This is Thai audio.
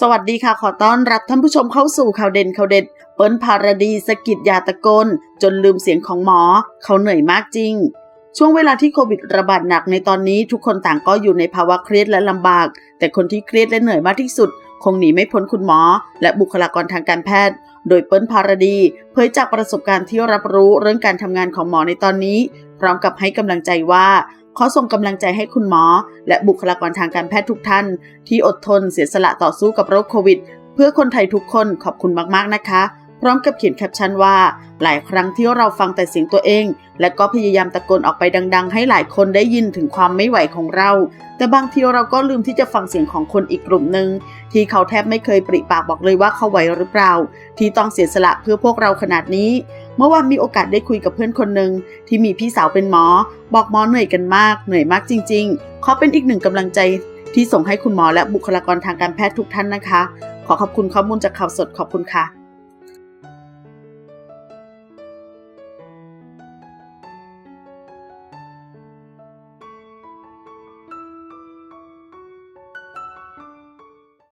สวัสดีค่ะ ขอต้อนรับท่านผู้ชมเข้าสู่ข่าวเด่นข่าวเด็ด เปิ้ลภารดีสะกิดยาตะโกนจนลืมเสียงของหมอ เขาเหนื่อยมากจริง ช่วงเวลาที่โควิดระบาดหนักในตอนนี้ทุกคนต่างก็อยู่ในภาวะเครียดและลำบาก แต่คนที่เครียดและเหนื่อยมากที่สุด คงหนีไม่พ้นคุณหมอ และบุคลากรทางการแพทย์ โดยเปิ้ลภารดี เผยจากประสบการณ์ที่รับรู้เรื่องการทำงานของหมอในตอนนี้ พร้อมกับให้กำลังใจว่า ขอส่งกำลังใจให้คุณหมอ และบุคลากรทางการแพทย์ทุกท่าน ที่อดทนเสียสละต่อสู้กับโรคโควิด เพื่อคนไทยทุกคนขอบคุณมากๆนะคะ พร้อมกับเขียนแคปชั่นว่า หลายครั้งที่เราฟังแต่เสียงตัวเอง และก็พยายามตะโกนออกไปดัง ๆ ให้หลายคนได้ยินถึงความไม่ไหวของเรา แต่บางทีเราก็ลืมที่จะฟังเสียงของคนอีกกลุ่มหนึ่งที่เขาแทบไม่เคยปริปากบอกเลยว่าเขาไหวหรือเปล่า ที่ต้องเสียสละเพื่อพวกเราขนาดนี้ เมื่อวานมีโอกาสได้คุยกับเพื่อนคนหนึ่งที่มีพี่สาวเป็นหมอ บอกหมอเหนื่อยกันมากเหนื่อยมากจริง ๆ ขอเป็นอีกหนึ่งกำลังใจที่ส่งให้คุณหมอและบุคลากรทางการแพทย์ทุกท่านนะคะ ขอขอบคุณข้อมูลจากข่าวสดขอบคุณค่ะ